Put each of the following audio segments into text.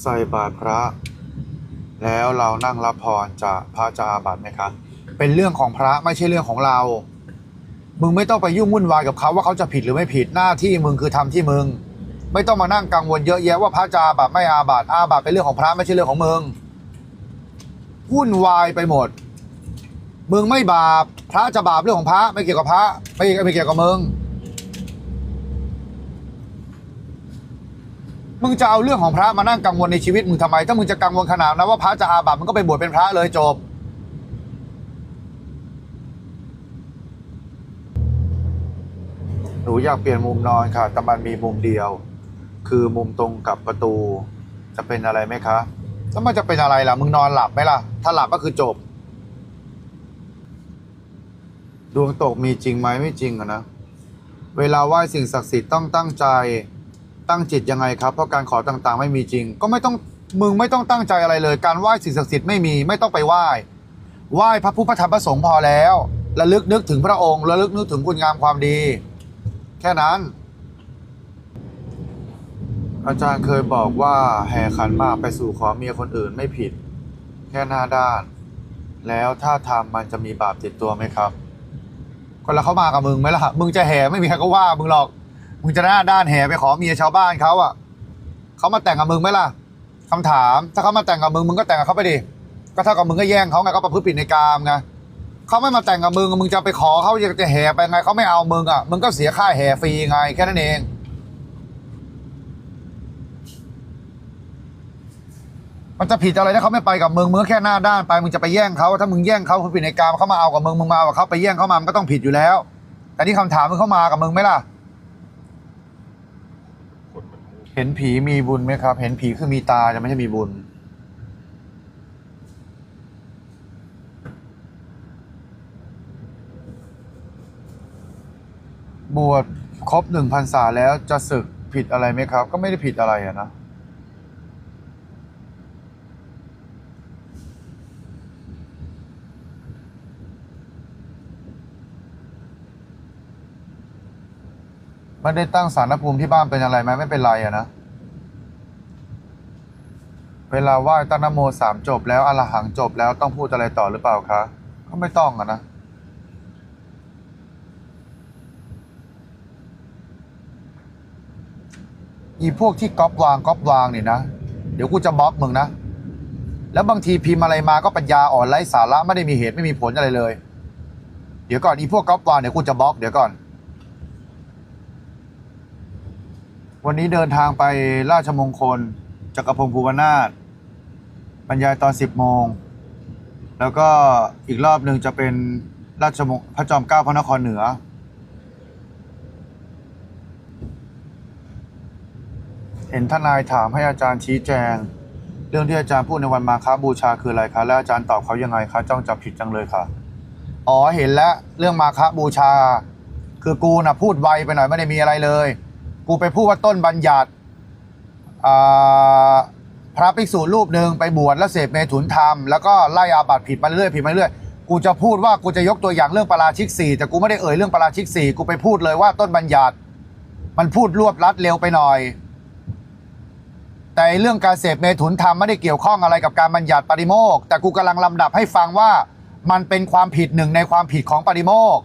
ใส่บาตรพระ แล้วเรานั่งรับพรจากพระจะอาบัติไหมคะเป็นเรื่องของพระไม่ใช่เรื่องของเรา มึงไม่ต้องไปยุ่งวุ่นวายกับเขาว่าเขาจะผิดหรือไม่ผิดหน้าที่มึงคือทำที่มึง ไม่ต้องมานั่งกังวลเยอะแยะว่าพระจะอาบัติไม่อาบัติอาบัติเป็นเรื่องของพระไม่ใช่เรื่องของมึงวุ่นวายไปหมด มึงไม่บาป พระจะบาปเรื่องของพระ ไม่เกี่ยวกับพระ ไม่ไม่เกี่ยวกับมึง มึงจะเอาเรื่องของพระมานั่งกังวลในชีวิตมึงทำไม ถ้ามึงจะกังวลขนาดนั้นว่าพระจะอาบัติมึงก็ไปบวชเป็นพระเลยจบ หนูอยากเปลี่ยนมุมนอนค่ะ แต่มันมีมุมเดียว คือมุมตรงกับประตู จะเป็นอะไรไหมคะแล้วมันจะเป็นอะไรล่ะ มึงนอนหลับไหมล่ะ ถ้าหลับก็คือจบ ดวงตกมีจริงไหมไม่จริงอะนะ เวลาไหว้สิ่งศักดิ์สิทธิ์ต้องตั้งใจ ตั้งจิตยังไงครับ เพราะการขอต่างๆ ไม่มีจริง ก็ไม่ต้องมึงไม่ต้องตั้งใจอะไรเลย การไหว้สิ่งศักดิ์สิทธิ์ไม่มีไม่ต้องไปไหว้ไหว้พระผู้พระธรรมพระสงฆ์พอแล้วระลึกนึกถึงพระองค์ระลึกนึกถึงคุณงามความดี แค่นั้น อาจารย์เคยบอกว่าแห่ขันมากไปสู่ขอเมียคนอื่นไม่ผิด แค่หน้าด้าน แล้วถ้าทำมันจะมีบาปติดตัวไหมครับคนละเขามากับมึงไหมล่ะมึงจะแห่ไม่มีใครก็ว่ามึงหรอก มึงจะหน้าด้านแห่ไปขอเมียชาวบ้านเขาอะเขามาแต่งกับมึงไหมล่ะคำถาม ถ้าเขามาแต่งกับมึงมึงก็แต่งกับเขาไปดิก็เท่ากับมึงก็แย่งเขาไงเขาประพฤติผิดในกามไงเขาไม่มาแต่งกับมึงมึงจะไปขอเขาจะจะแห่ไปไงเขาไม่เอามึงอะมึงก็เสียค่าแห่ฟรีไงแค่นั้นเองมันจะผิดอะไรถ้าเขาไม่ไปกับมึงมึงแค่หน้าด้านไปมึงจะไปแย่งเขาถ้ามึงแย่งเขาผิดในกามเขามาเอากับมึงมึงมาเอากับเขาไปแย่งเขามามันก็ต้องผิดอยู่แล้ว แต่นี่คำถามมึงเข้ามากับมึงไหมล่ะ เห็นผีมีบุญไหมครับ เห็นผีคือมีตาจะไม่ใช่มีบุญ บวชครบหนึ่งพรรษาแล้วจะศึกผิดอะไรไหมครับ ก็ไม่ได้ผิดอะไรอะนะ ไม่ได้ตั้งสารภูมิที่บ้านเป็นอะไรไหมไม่เป็นไรอะนะเวลาไหว้ตั้งนโมสามจบแล้วอรหังจบแล้วต้องพูดอะไรต่อหรือเปล่าคะก็ไม่ต้องอะนะอีพวกที่ก๊อปวางก๊อปวางเนี่ยนะ เดี๋ยวกูจะบล็อกมึงนะ แล้วบางทีพิมพ์อะไรมาก็ปัญญาอ่อนไร้สาระไม่ได้มีเหตุไม่มีผลอะไรเลย เดี๋ยวก่อนอีพวกก๊อปวางเดี๋ยวกูจะบล็อกเดี๋ยวก่อน วันนี้เดินทางไปราชมงคลจักรพงศ์ภูวนาถบรรยายตอน 10 โมง แล้วก็อีกรอบหนึ่งจะเป็นราชมงพระจอมเกล้าพระนครเหนือ เห็นทนายถามให้อาจารย์ชี้แจง เรื่องที่อาจารย์พูดในวันมาค้าบูชาคืออะไรคะแล้วอาจารย์ตอบเขายังไงคะจ้องจับผิดจังเลยค่ะอ๋อเห็นแล้วเรื่องมาค้าบูชา คือกูน่ะพูดไวไปหน่อยไม่ได้มีอะไรเลย กูไปพูดว่าต้นบัญญัติพระภิกษุรูปหนึ่งไปบวชแล้วเสพเมถุนธรรมแล้วก็ไล่อาบัติผิดมาเรื่อยผิดมาเรื่อยกูจะพูดว่ากูจะยกตัวอย่างเรื่องปาราชิกสี่แต่กูไม่ได้เอ่ยเรื่องปาราชิกสี่กูไปพูดเลยว่าต้นบัญญัติ มันพูดรวบรัดเร็วไปหน่อย แต่เรื่องการเสพเมถุนธรรมไม่ได้เกี่ยวข้องอะไรกับการบัญญัติปริโมกแต่กูกำลังลำดับให้ฟังว่ามันเป็นความผิดหนึ่งในความผิดของปริโมก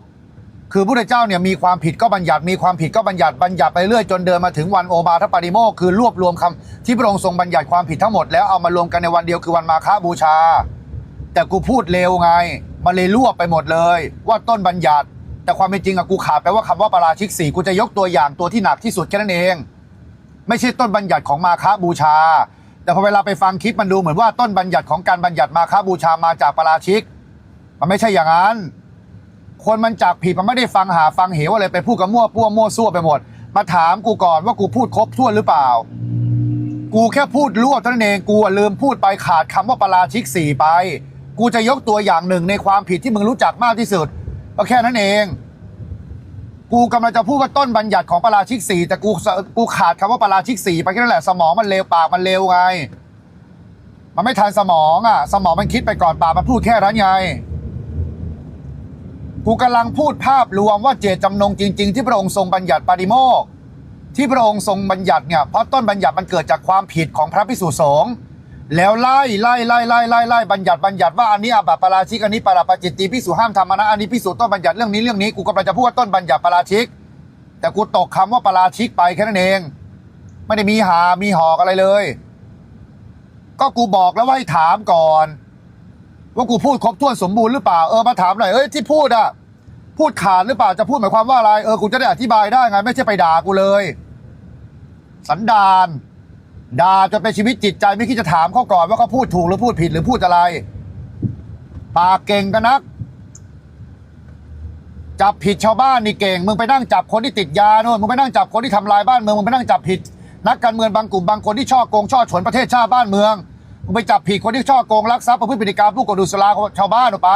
คือพระเจ้าเนี่ยมีความผิดก็บัญญัติมีความผิดก็บัญญัติบัญญัติไปเรื่อยจนเดินมาถึงวันโอบาทปาริโมกคือรวบรวมคำที่พระองค์ทรงบัญญัติความผิดทั้งหมดแล้วเอามารวมกันในวันเดียวคือวันมาฆบูชา แต่กูพูดเร็วไงมันเลยรวบไปหมดเลย ว่าต้นบัญญัติ แต่ความเป็นจริงอะกูขาดไปว่าคำว่าปราชิกสี่กูจะยกตัวอย่างตัวที่หนักที่สุดแค่นั้นเอง ไม่ใช่ต้นบัญญัติของมาฆบูชา แต่พอเวลาไปฟังคลิปมันดูเหมือนว่าต้นบัญญัติของการบัญญัติมาฆบูชามาจากปราชิก มันไม่ใช่อย่างนั้น คนมันจับผิดมันไม่ได้ฟังหาฟังเหวอะไรไปพูดกับมั่วปั้วมั่วซั่วไปหมด มาถามกูก่อนว่ากูพูดครบถ้วนหรือเปล่า กูแค่พูดรวบเท่านั้นเองกูลืมพูดไปขาดคำว่าปราชิกสี่ไป กูจะยกตัวอย่างหนึ่งในความผิดที่มึงรู้จักมากที่สุดก็แค่นั้นเอง กูกำลังจะพูดว่าต้นบัญญัติของปราชิกสี่แต่กูกูขาดคำว่าปราชิกสี่ไปแค่นั้นแหละสมองมันเลวปากมันเลวไง มันไม่ทันสมองอะ สมองมันคิดไปก่อนปากมันพูดแค่นั้นไง กูกำลังพูดภาพรวมว่าเจตจำนงจริง ๆ ที่พระองค์ทรงบัญญัติปาริโมกที่พระองค์ทรงบัญญัติเนี่ยเพราะต้นบัญญัติมันเกิดจากความผิดของพระพิสุสงฆ์แล้วไล่ไล่ไล่ไล่ไล่ไล่บัญญัติบัญญัติว่าอันนี้อาบัติปาราชิกอันนี้ปาราปจิตตีพิสุห้ามทำนะอันนี้พิสุต้นบัญญัติเรื่องนี้เรื่องนี้กูกำลังจะพูดว่าต้นบัญญัติปาราชิก แต่กูตกคำว่าปาราชิกไปแค่นั้นเอง ไม่ได้มีหามีหอกอะไรเลย ก็กูบอกแล้วว่าให้ถามก่อน ว่ากูพูดครบถ้วนสมบูรณ์หรือเปล่าเออมาถามหน่อยเอ้ยที่พูดอะพูดขาดหรือเปล่าจะพูดหมายความว่าอะไรเออกูจะได้อธิบายได้ไง ไม่ใช่ไปด่ากูเลย สันดานด่าจนเป็นชีวิตจิตใจไม่คิดจะถามเขาก่อนว่าเขาพูดถูกหรือพูดผิดหรือพูดอะไร ปากเก่งกันนัก จับผิดชาวบ้านนี่เก่ง มึงไปนั่งจับคนที่ติดยาโน่นมึงไปนั่งจับคนที่ทำลายบ้านเมืองมึงไปนั่งจับผิด นักการเมืองบางกลุ่มบางคนที่ช่อโกงช่อฉนประเทศชาติบ้านเมือง ไปจับผิดคนที่ช่อโกงลักทรัพย์ประพฤติผิกรรมผู้กดดุสลาของชาวบ้านออกไป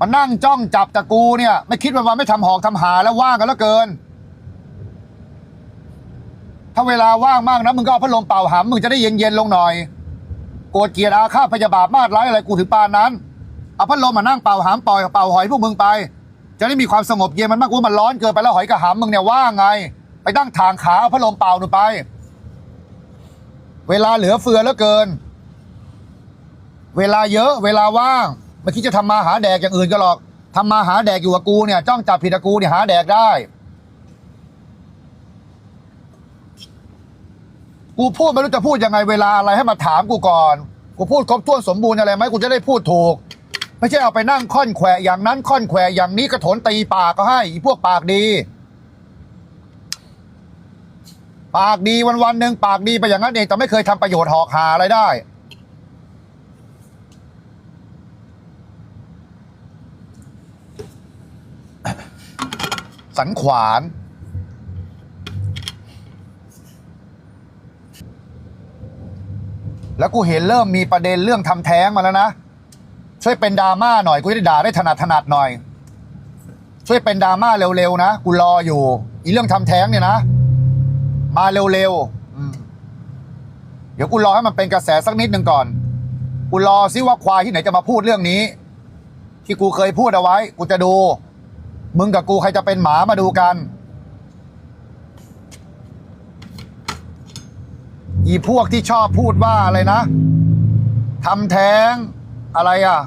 มานั่งจ้องจับตะกูเนี่ย ไม่คิดว่าวันไม่ทำหอกทำหาแล้วว่างกันแล้วเกิน ถ้าเวลาว่างมากนะมึงก็เอาพัดลมเป่าหำมึงจะได้เย็นๆลงหน่อย โกรธเกลียดอาฆาตพยาบาทมาดร้ายอะไรกูถึงปานนั้นเอาพัดลมมานั่งเป่าหามปล่อยเป่าหอยพวกมึงไป จะได้มีความสงบเย็นมันมากกว่ามันร้อนเกินไปแล้วหอยกับหามมึงเนี่ยว่างไง ไปตั้งทางขาเอาพัดลมเป่าหนูไป เวลาเหลือเฟือแล้วเกิน เวลาเยอะ เวลาว่างไม่คิดจะทำมาหาแดกอย่างอื่นก็หรอกทำมาหาแดกอยู่กับกูเนี่ย จ้องจับผิดกับกูเนี่ยหาแดกได้ กูพูดไม่รู้จะพูดยังไงเวลาอะไรให้มาถามกูก่อน กูพูดครบถ้วนสมบูรณ์อะไรไหมกูจะได้พูดถูก ไม่ใช่เอาไปนั่งค่อนแขวะอย่างนั้นค่อนแขวะอย่างนี้กระโถนตีปากก็ให้พวกปากดี ปากดีวันวันๆหนึ่งปากดีไปอย่างนั้นเองแต่ไม่เคยทำประโยชน์หอกหาอะไรได้ สันขวาน แล้วกูเห็นเริ่มมีประเด็นเรื่องทำแท้งมาแล้วนะ ช่วยเป็นดราม่าหน่อย กูจะด้ด่าได้ถนัดถนัดหน่อย ช่วยเป็นดราม่าเร็วๆนะ กูรออยู่ อีเรื่องทำแท้งเนี่ยนะ มาเร็วๆอืมเดี๋ยวกูรอให้มันเป็นกระแสสักนิดหนึ่งก่อนกูรอซิว่าควายที่ไหนจะมาพูดเรื่องนี้ ที่กูเคยพูดเอาไว้ กูจะดู มึงกับกูใครจะเป็นหมามาดูกันอีพวกที่ชอบพูดว่าอะไรนะทำแท้งอะไรอะ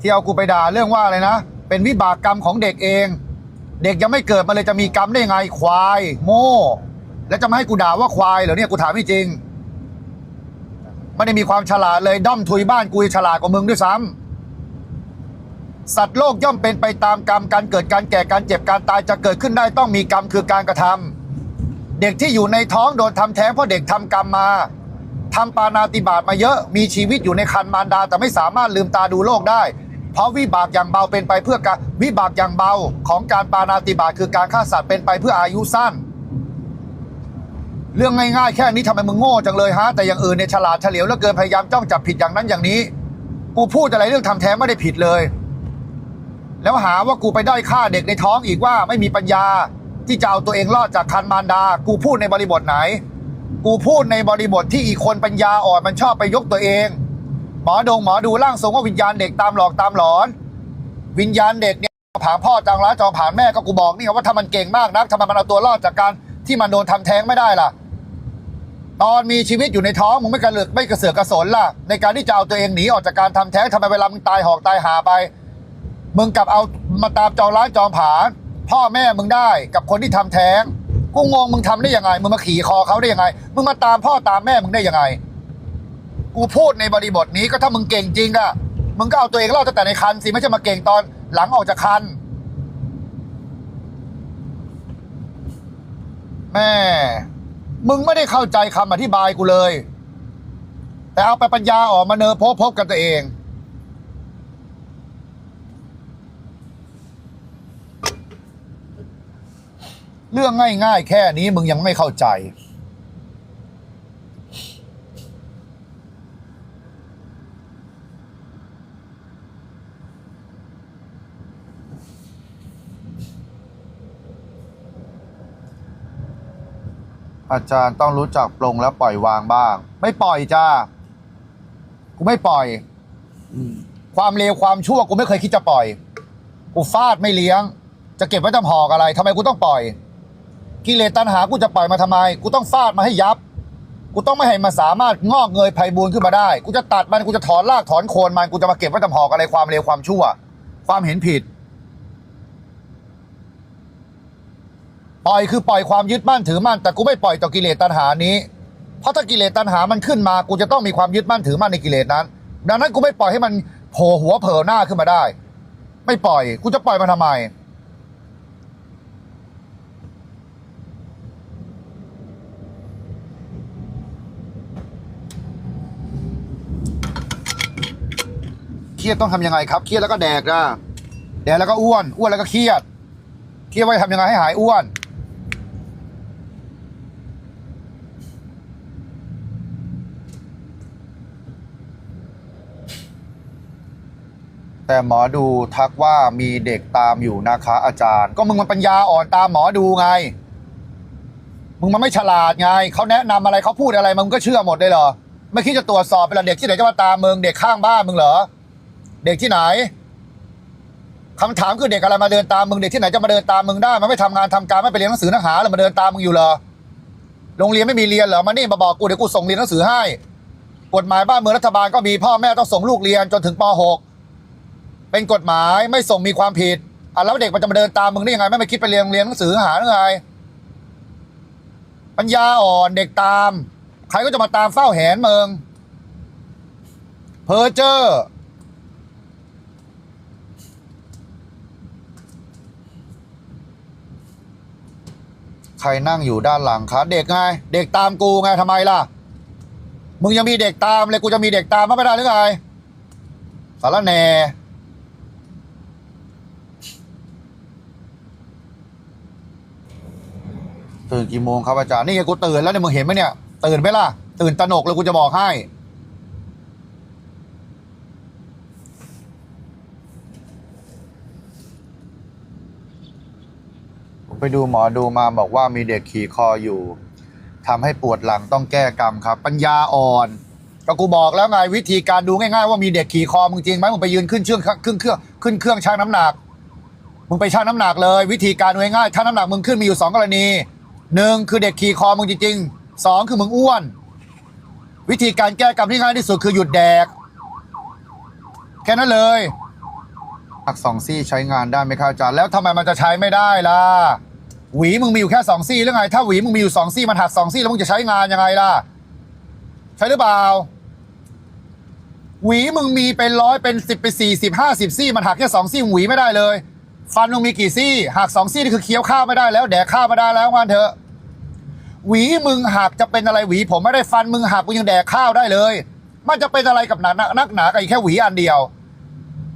ที่เอากูไปด่าเรื่องว่าอะไรนะ เป็นวิบากกรรมของเด็กเอง เด็กยังไม่เกิดมาเลยจะมีกรรมได้ยังไงควาย โง่ แล้วจะมาให้กูด่าว่าควายเหรอเนี่ยกูถามไม่จริงไม่ได้มีความฉลาดเลยด้อมทุยบ้านกูฉลาดกว่ามึงด้วยซ้ำสัตว์โลกย่อมเป็นไปตามกรรมการเกิดการแก่การเจ็บการตายจะเกิดขึ้นได้ต้องมีกรรมคือการกระทำเด็กที่อยู่ในท้องโดนทำแท้งเพราะเด็กทำกรรมมาทำปานาติบาตมาเยอะมีชีวิตอยู่ในคันมารดา แต่ไม่สามารถลืมตาดูโลกได้ เพราะวิบากอย่างเบาเป็นไปเพื่อการวิบากอย่างเบาของการปานาติบาตคือการฆ่าสัตว์เป็นไปเพื่ออายุสั้น เรื่องง่ายๆ แค่นี้ทำไมมึงโง่จังเลยฮะ แต่อย่างอื่นเนี่ยฉลาดเฉลียวแล้วเกินพยายามจ้องจับผิดอย่างนั้นอย่างนี้ กูพูดอะไรเรื่องทำแท้งไม่ได้ผิดเลย แล้วหาว่ากูไปด้อยค่าเด็กในท้องอีกว่าไม่มีปัญญา ที่จะเอาตัวเองรอดจากคันมารดา กูพูดในบริบทไหน กูพูดในบริบทที่อีกคนปัญญาอ่อนมันชอบไปยกตัวเอง หมอดงหมอดูร่างทรงว่าวิญญาณเด็กตามหลอกตามหลอน วิญญาณเด็กเนี่ยผางพ่อจางร้าจองผ่านแม่ก็กูบอกนี่ว่าถ้ามันเก่งมากนักทำไมมันเอาตัวรอดจากการที่มันโดนทำแท้งไม่ได้ล่ะ ตอนมีชีวิตอยู่ในท้องมึงไม่กระเลือกไม่กระเสือกกระสนล่ะ ในการที่จะเอาตัวเองหนีออกจากการทำแท้งทำไมเวลามึงตายหอกตายหาไป มึงกลับเอามาตามจองร้ายจองผานพ่อแม่มึงได้กับคนที่ทำแท้งกูงงมึงทำได้ยังไง มึงมาขี่คอเขาได้ยังไง มึงมาตามพ่อตามแม่มึงได้ยังไง กูพูดในบริบทนี้ก็ถ้ามึงเก่งจริงอะมึงก็เอาตัวเองรอดตั้งแต่ในคันสิไม่ใช่มาเก่งตอนหลังออกจากคันแม่ มึงไม่ได้เข้าใจคำอธิบายกูเลย แต่เอาไปปัญญาออกมาเนอพบพบกันตัวเอง เรื่องง่ายๆ แค่นี้มึงยังไม่เข้าใจ อาจารย์ต้องรู้จักปลงแล้วปล่อยวางบ้าง ไม่ปล่อยจ้ากูไม่ปล่อยความเลวความชั่วกูไม่เคยคิดจะปล่อย กูฟาดไม่เลี้ยง จะเก็บไว้ทำหอกอะไรทำไมกูต้องปล่อย กิเลสตัณหากูจะปล่อยมาทำไม กูต้องฟาดมาให้ยับ กูต้องไม่ให้มันสามารถงอกเงยไพบูรณ์ขึ้นมาได้ กูจะตัดมันกูจะถอนรากถอนโคนมันกูจะมาเก็บไว้ทำหอกอะไรความเลวความชั่ว ความเห็นผิด ปล่อยคือปล่อยความยึดมั่นถือมั่นแต่กูไม่ปล่อยต่อกิเลสตัณหานี้ เพราะถ้ากิเลสตัณหามันขึ้นมา กูจะต้องมีความยึดมั่นถือมั่นในกิเลสนั้น ดังนั้นกูไม่ปล่อยให้มันโผล่หัวเผลอหน้าขึ้นมาได้ ไม่ปล่อย กูจะปล่อยมันทำไมเครียดต้องทำยังไงครับ เครียดแล้วก็แดกนะแดกแล้วก็อ้วน อ้วนแล้วก็เครียด เครียดว่าจะทำยังไงให้หายอ้วน แต่หมอดูทักว่ามีเด็กตามอยู่นะคะ อาจารย์ ก็มึงมันปัญญาอ่อนตามหมอดูไง มึงมันไม่ฉลาดไงเขาแนะนำอะไรเขาพูดอะไรมึงก็เชื่อหมดเลยเหรอไม่คิดจะตรวจสอบเป็นเด็กที่ไหนจะมาตามมึงเด็กข้างบ้านมึงเหรอเด็กที่ไหนคำถามคือเด็กอะไรมาเดินตามมึงเด็กที่ไหนจะมาเดินตามมึงได้มันไม่ทำงานทำการไม่ไปเรียนหนังสือหนังหาแล้วมาเดินตามมึงอยู่เหรอโรงเรียนไม่มีเรียนเหรอมานี่มาบอกกูเดี๋ยวกูส่งเรียนหนังสือให้ กฎหมายบ้านเมืองรัฐบาลก็มีพ่อแม่ต้องส่งลูกเรียนจนถึงป .6 เป็นกฎหมายไม่ส่งมีความผิดอะแล้วเด็กมันจะมาเดินตามมึงได้ยังไง ไม่ไปคิดไปเรียนเรียนหนังสือหาหรือไงปัญญาอ่อนเด็กตาม ใครก็จะมาตามเฝ้าแหนเมืองเพอเจอร์ใครนั่งอยู่ด้านหลังคะเด็กไง เด็กตามกูไงทำไมล่ะ มึงยังมีเด็กตามเลยกูจะมีเด็กตามมาไม่ได้หรือไงสารแหน่ ตื่นกี่โมงครับอาจารย์ นี่ไงกูตื่นแล้วเนี่ยมึงเห็นไหมเนี่ย ตื่นไหมล่ะ ตื่นตระหนกเลยกูจะบอกให้ ผมไปดูหมอดูมาบอกว่ามีเด็กขี่คออยู่ทำให้ปวดหลังต้องแก้กรรมครับ ปัญญาอ่อนก็กูบอกแล้วไงวิธีการดูง่ายๆว่ามีเด็กขี่คอมึงจริงไหมมึงไปยืนขึ้นเชื่องขึ้นเครื่องขึ้นเครื่องชั่งน้ำหนักมึงไปชั่งน้ำหนักเลย วิธีการง่ายๆถ้าน้ำหนักมึงขึ้นมีอยู่สองกรณี หนึ่งคือเด็กขี่คอมึงจริงๆสองคือมึงอ้วน วิธีการแก้กรรมที่ง่ายที่สุดคือหยุดแดก แค่นั้นเลยหักสองซี่ใช้งานได้ไหมครับอาจารย์แล้วทำไมมันจะใช้ไม่ได้ล่ะหวีมึงมีอยู่แค่สองซี่หรือไง ถ้าหวีมึงมีอยู่สองซี่มันหักสองซี่แล้วมึงจะใช้งานยังไงล่ะ ใช่หรือเปล่า หวีมึงมีเป็นร้อยเป็นสิบเป็นสี่สิบห้าสิบซี่มันหักแค่สองซี่หวีไม่ได้เลย ฟันมึงมีกี่ซี่หักสองซี่นี่คือเคี้ยวข้าวไม่ได้แล้วแดกข้าวไม่ได้แล้ววันเถอะ หวีมึงหักจะเป็นอะไรหวี ผมไม่ได้ฟันมึงหักมึงยังแดกข้าวได้เลย มันจะเป็นอะไรกับหนานักหนากับอีกแค่หวีอันเดียว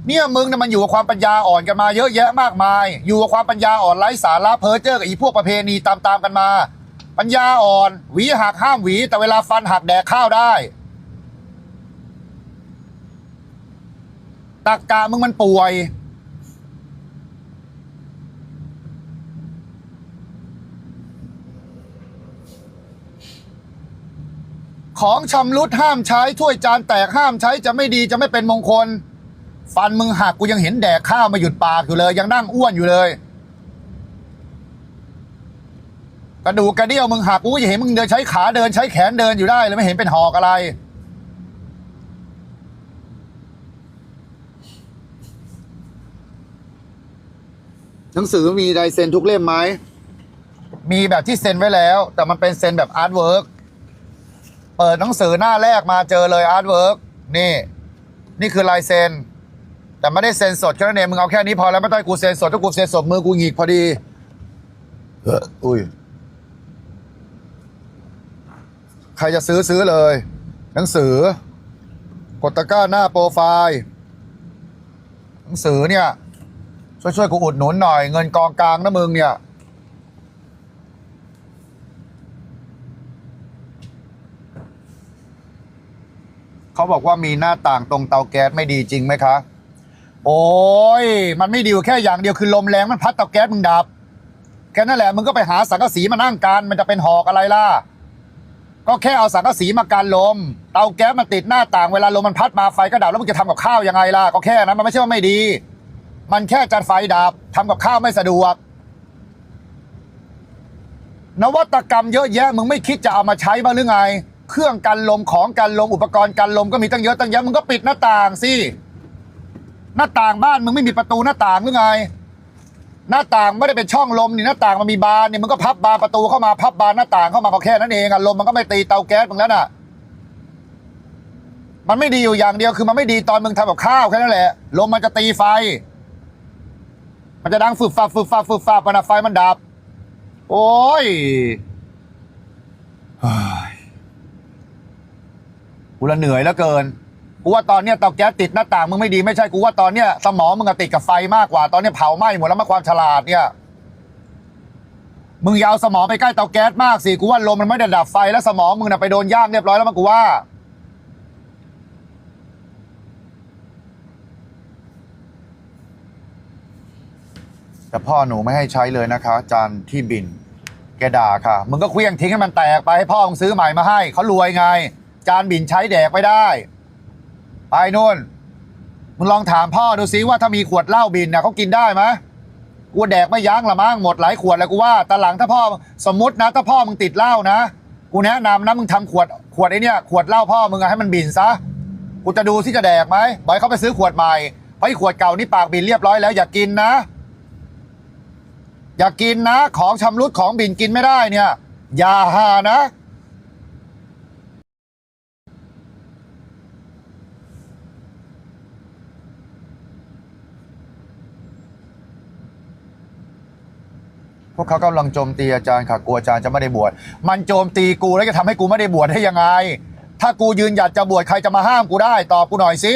เนี่ยมึงเนี่ยมันอยู่กับความปัญญาอ่อนกันมาเยอะแยะมากมาย อยู่กับความปัญญาอ่อนไร้สาระเพ้อเจ้อกับอีพวกประเพณีตามๆกันมา ปัญญาอ่อน หวีหักห้ามหวี แต่เวลาฟันหักแดกข้าวได้ตักกะมึงมันป่วย ของชำรุดห้ามใช้ถ้วยจานแตกห้ามใช้จะไม่ดีจะไม่เป็นมงคล ฟันมึงหักกูยังเห็นแดกข้าวมาหยุดปากอยู่เลย ยังนั่งอ้วนอยู่เลย กระดูกกระเดี่ยวมึงหักกูก็จะเห็นมึงเดินใช้ขาเดินใช้แขนเดินอยู่ได้เลยไม่เห็นเป็นหอกอะไร หนังสือมีลายเซ็นทุกเล่มไหมมีแบบที่เซ็นไว้แล้ว แต่มันเป็นเซ็นแบบอาร์ตเวิร์ก เปิดหนังสือหน้าแรกมาเจอเลยอาร์ตเวิร์กนี่ นี่คือลายเซ็น แต่ไม่ได้เซ็นสดแค่นั้นเองมึงเอาแค่นี้พอแล้วไม่ต้องกูเซ็นสดถ้ากูเซ็นสดมือกูหงิกพอดีเอออุ้ยใครจะซื้อซื้อเลย หนังสือกดตะกร้าหน้าโปรไฟล์หนังสือเนี่ย ช่วยช่วยกูอุดหนุนหน่อย เงินกองกลางนะมึงเนี่ย เขาบอกว่ามีหน้าต่างตรงเตาแก๊สไม่ดีจริงไหมคะ โอ้ย มันไม่ดีแค่อย่างเดียวคือลมแรงมันพัดเตาแก๊สมึงดับ แค่นั้นแหละมึงก็ไปหาสังกะสีมานั่งกันมันจะเป็นหอกอะไรล่ะ ก็แค่เอาสังกะสีมากันลม เตาแก๊สมันติดหน้าต่างเวลาลมมันพัดมาไฟก็ดับแล้วมึงจะทำกับข้าวยังไงล่ะ ก็แค่นั้นมันไม่ใช่ว่าไม่ดี มันแค่จัดไฟดับทำกับข้าวไม่สะดวกนวัตกรรมเยอะแยะ มึงไม่คิดจะเอามาใช้บ้างหรือไง เครื่องกันลมของกันลมอุปกรณ์กันลมก็มีตั้งเยอะตั้งแยะมึงก็ปิดหน้าต่างสิหน้าต่างบ้านมึงไม่มีประตูหน้าต่างหรือไง หน้าต่างไม่ได้เป็นช่องลมนี่หน้าต่างมันมีบานนี่มึงก็พับบานประตูเข้ามาพับบานหน้าต่างเข้ามาก็แค่นั้นเองอะลมมันก็ไม่ตีเตาแก๊สมึงแล้วน่ะ มันไม่ดีอยู่อย่างเดียวคือมันไม่ดีตอนมึงทำกับข้าวแค่นั้นแหละลมมันจะตีไฟ มันจะดังฟึบฟับฟึบฟับฟึบฟับมันะไฟมันดับ โอ้ย กูละเหนื่อยแล้วเกินกูว่าตอนเนี้ยเตาแก๊สติดหน้าต่างมึงไม่ดีไม่ใช่กูว่าตอนเนี้ยสมองมึงอะติดกับไฟมากกว่าตอนเนี้ยเผาไหม้หมดแล้วมาความฉลาดเนี่ย มึงอยาวสมองไปใกล้เตาแก๊สมากสิกูว่าลมมันไม่ได้ดับไฟแล้วสมองมึงน่ะไปโดนย่างเรียบร้อยแล้วมันกูว่า แต่พ่อหนูไม่ให้ใช้เลยนะคะ จานที่บิน แกด่าค่ะ มึงก็เคลี้ยงทิ้งให้มันแตกไปให้พ่อมึงซื้อใหม่มาให้เขารวยไง จานบินใช้แดกไม่ได้ ไปนู่นมึงลองถามพ่อดูซิว่าถ้ามีขวดเหล้าบินนะเขากินได้ไหมกูแดกไม่ยั้งละมั้งหมดหลายขวดแล้วกูว่าแต่หลังถ้าพ่อสมมตินะ ถ้าพ่อมึงติดเหล้านะ กูแนะนำนะมึงทำขวดขวดไอ้เนี่ยขวดเหล้าพ่อมึงให้มันบินซะกูจะดูที่จะแดกไหมบอยเขาไปซื้อขวดใหม่เพราะขวดเก่านี่ปากบินเรียบร้อยแล้วอย่ากินนะ อย่ากินนะ ของชำรุดของบินกินไม่ได้เนี่ย อย่าหานะ วกเขากำลังโจมตีอาจารย์ค่ะกลัวอาจารย์จะไม่ได้บวชมันโจมตีกูแล้วจะทำให้กูไม่ได้บวชได้ยังไง ถ้ากูยืนหยัดจะบวชใครจะมาห้ามกูได้ตอบกูหน่อยสิ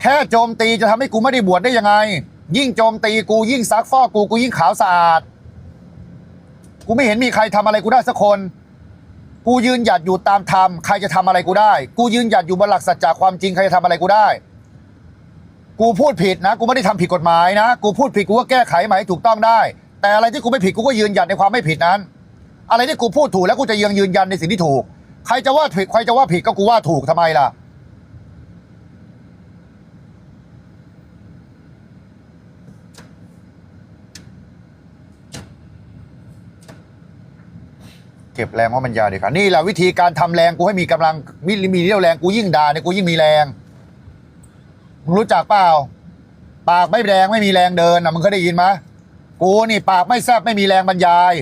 แค่โจมตีจะทำให้กูไม่ได้บวชได้ยังไง ยิ่งโจมตีกูยิ่งซักฟอกกูกูยิ่งขาวสะอาดกูไม่เห็นมีใครทำอะไรกูได้สักคน กูยืนหยัดอยู่ตามธรรมใครจะทำอะไรกูได้ กูยืนหยัดอยู่บนหลักสัจจะความจริงใครจะทำอะไรกูได้ กูพูดผิดนะ กูไม่ได้ทำผิดกฎหมายนะ กูพูดผิดกูก็แก้ไขใหม่ให้ถูกต้องได้ แต่อะไรที่กูไม่ผิดกูก็ยืนยัดในความไม่ผิดนั้น อะไรที่กูพูดถูกแล้วกูจะยังยืนยันในสิ่งที่ถูก ใครจะว่าผิดใครจะว่าผิดก็กูว่าถูกทำไมล่ะ เก็บแรงว่ามันยาเด็กค่ะนี่แหละวิธีการทำแรงกูให้มีกำลังมีมีเรี่ยวแรงกูยิ่งด่าเนี่ยกูยิ่งมีแรง รู้จักเปล่า ปากไม่แรงไม่มีแรงเดินนะมึงเคยได้ยินไหมกูนี่ปากไม่แซบไม่มีแรงบรรยาย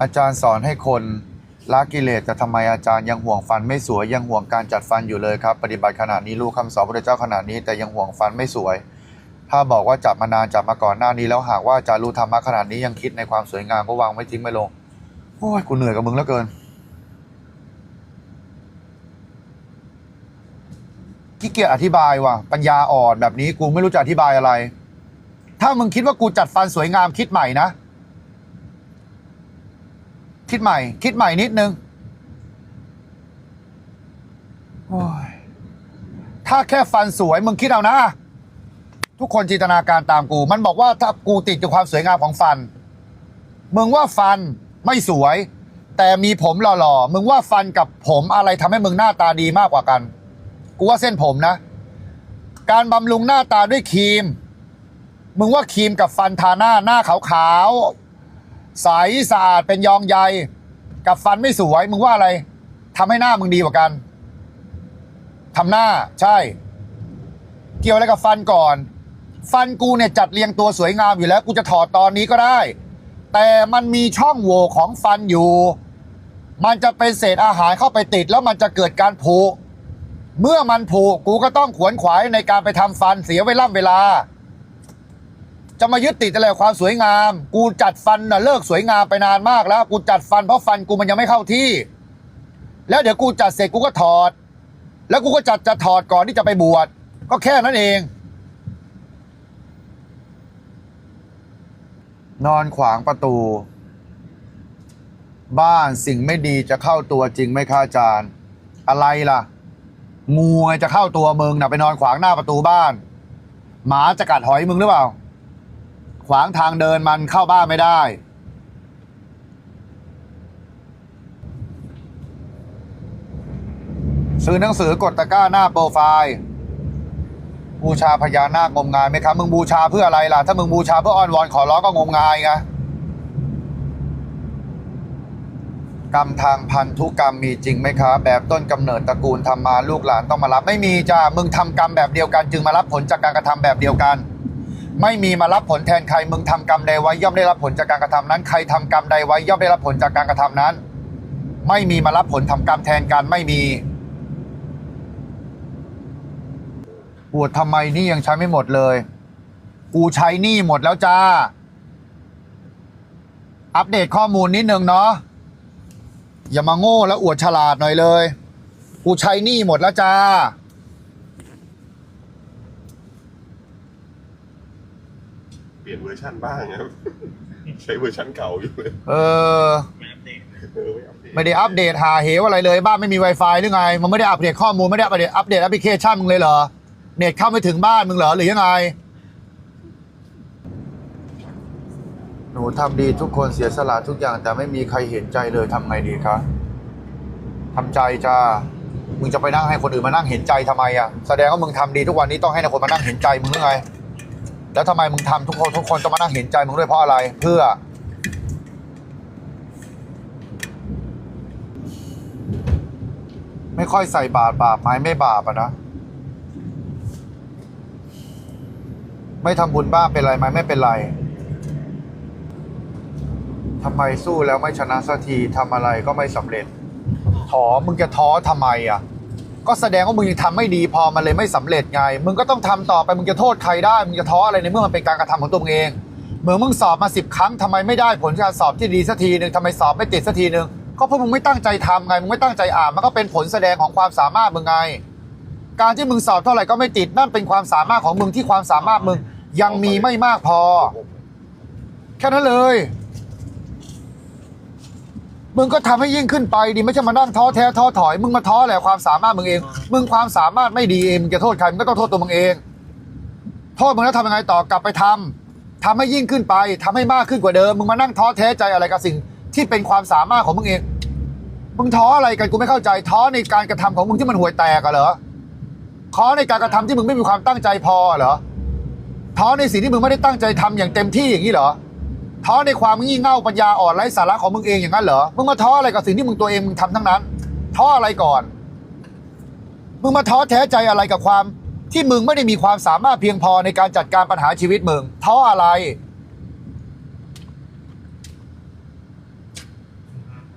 อาจารย์สอนให้คนละกิเลสแต่ทำไมอาจารย์ยังห่วงฟันไม่สวยยังห่วงการจัดฟันอยู่เลยครับ ปฏิบัติขนาดนี้รู้คำสอนพระเจ้าขนาดนี้แต่ยังห่วงฟันไม่สวย ถ้าบอกว่าจับมานานจับมาก่อนหน้านี้แล้วหากว่าจารย์รู้ธรรมะขนาดนี้ยังคิดในความสวยงามก็วางไม่ทิ้งไม่ลง โอ้ยกูเหนื่อยกับมึงแล้วเกินขี้เกียจอธิบายว่ะปัญญาอ่อนแบบนี้กูไม่รู้จะอธิบายอะไร ถ้ามึงคิดว่ากูจัดฟันสวยงามคิดใหม่นะ คิดใหม่ คิดใหม่นิดนึงโอ้ยถ้าแค่ฟันสวยมึงคิดเอานะ ทุกคนจินตนาการตามกู มันบอกว่าถ้ากูติดกับความสวยงามของฟัน มึงว่าฟันไม่สวย แต่มีผมหล่อๆ มึงว่าฟันกับผมอะไรทำให้มึงหน้าตาดีมากกว่ากัน กูว่าเส้นผมนะ การบำรุงหน้าตาด้วยครีม มึงว่าครีมกับฟันทาหน้าหน้าขาวๆ ใสสะอาดเป็นยองใย กับฟันไม่สวย มึงว่าอะไรทำให้หน้ามึงดีกว่ากันทำหน้าใช่ เกี่ยวอะไรกับฟันก่อน ฟันกูเนี่ยจัดเรียงตัวสวยงามอยู่แล้วกูจะถอดตอนนี้ก็ได้ แต่มันมีช่องโหว่ของฟันอยู่ มันจะเป็นเศษอาหารเข้าไปติดแล้วมันจะเกิดการผุเมื่อมันผุกูก็ต้องขวนขวายในการไปทำฟันเสียเวลาเวลา จะมายึดติดอะไรความสวยงาม กูจัดฟันน่ะเลิกสวยงามไปนานมากแล้ว กูจัดฟันเพราะฟันกูมันยังไม่เข้าที่ แล้วเดี๋ยวกูจัดเสร็จกูก็ถอด แล้วกูก็จัดจะถอดก่อนที่จะไปบวชก็แค่นั้นเอง นอนขวางประตู บ้านสิ่งไม่ดีจะเข้าตัวจริงไหมคะาจารย์ อะไรล่ะ งูจะเข้าตัวมึงนะไปนอนขวางหน้าประตูบ้าน หมาจะกัดหอยมึงหรือเปล่า ขวางทางเดินมันเข้าบ้านไม่ได้ซื้อหนังสือกดตะกร้าหน้าโปรไฟล์ บูชาพญานาคงมงายไหมครับมึงบูชาเพื่ออะไรล่ะ ถ้ามึงบูชาเพื่ออ้อนวอนขอร้องก็งมงายไงกรรมทางพันธุกรรมมีจริงไหมครับแบบต้นกำเนิดตระกูลทำมาลูกหลานต้องมารับ ไม่มีจ้ามึงทำกรรมแบบเดียวกัน จึงมารับผลจากการกระทำแบบเดียวกัน ไม่มีมารับผลแทนใครมึงทำกรรมใดไว้ย่อมได้รับผลจากการกระทำนั้น ใครทำกรรมใดไว้ย่อมได้รับผลจากการกระทำนั้น ไม่มีมารับผลทำกรรมแทนกันไม่มี ปวดทำไมนี่ยังใช้ไม่หมดเลย กูใช้หนี่หมดแล้วจ้า อัปเดตข้อมูลนิดนึงเนาะ อย่ามาโง่แล้วอวดฉลาดหน่อยเลย กูใช้หนี่หมดแล้วจ้า เปลี่ยนเวอร์ชันบ้างครับ ใช้เวอร์ชันเก่าอยู่เลยเออ เออไม่อัปเดตไม่ได้อัปเดตหาเหวอะไรเลย บ้านไม่มี Wi-Fi หรือไง มันไม่ได้อัปเดตข้อมูล ไม่ได้อัปเดตอัปเดตแอปพลิเคชันมึงเลยเหรอ เน็ตเข้าไม่ถึงบ้านมึงเหรอหรือยังไง หนูทำดีทุกคนเสียสละทุกอย่าง แต่ไม่มีใครเห็นใจเลยทำไงดีคะทำใจจ้ามึงจะไปนั่งให้คนอื่นมานั่งเห็นใจทำไมอะแสดงว่ามึงทำดีทุกวันนี้ต้องให้คนมานั่งเห็นใจมึงหรือไง แล้วทำไมมึงทำทุกคนทุกคนต้องมานั่งเห็นใจมึงด้วยเพราะอะไร เพื่อไม่ค่อยใส่บาตรบาปไหมไม่บาปอะนะ ไม่ทำบุญบ้างเป็นไรไหมไม่เป็นไรทำไมสู้แล้วไม่ชนะสักทีทำอะไรก็ไม่สำเร็จท้อมึงจะท้อทำไมอะ ก็แสดงว่ามึงยังทำไม่ดีพอมันเลยไม่สำเร็จไง มึงก็ต้องทำต่อไปมึงจะโทษใครได้มึงจะท้ออะไรในเมื่อมันเป็นการกระทำของตัวเองเหมือนมึงสอบมาสิบครั้งทำไมไม่ได้ผลการสอบที่ดีสักทีหนึ่งทำไมสอบไม่ติดสักทีหนึ่งก็เพราะมึงไม่ตั้งใจทำไงมึงไม่ตั้งใจอ่านมันก็เป็นผลแสดงของความสามารถมึงไง การที่มึงสอบเท่าไหร่ก็ไม่ติดนั่นเป็นความสามารถของมึงที่ความสามารถมึงยังมีไม่มากพอ แค่นั้นเลย มึงก็ทำให้ยิ่งขึ้นไปดิไม่ใช่มานั่งท้อแท้ท้อถอย มึงมาท้อแหละความสามารถมึงเอง มึงความสามารถไม่ดีเองมึงจะโทษใครมึงก็ต้องโทษตัวมึงเองโทษมึงแล้วทำยังไงต่อกลับไปทำทำให้ยิ่งขึ้นไปทำให้มากขึ้นกว่าเดิม มึงมานั่งท้อแท้ใจอะไรกับสิ่ง ที่เป็นความสามารถของมึงเองมึงท้ออะไรกันกูไม่เข้าใจท้อในการกระทำของมึงที่มันห่วยแตกอะเหรอ ท้อในการกระทำที่มึงไม่มีความตั้งใจพอเหรอท้อในสิ่งที่มึงไม่ได้ตั้งใจทำอย่างเต็มที่อย่างนี้เหรอท้อในความงี่เง่าปัญญาอ่อนไร้สาระของมึงเองอย่างนั้นเหรอมึงมาท้ออะไรกับสิ่งที่มึงตัวเองมึงทำทั้งนั้นท้ออะไรก่อนมึงมาท้อแท้ใจอะไรกับความที่มึงไม่ได้มีความสามารถเพียงพอในการจัดการปัญหาชีวิตมึงท้ออะไร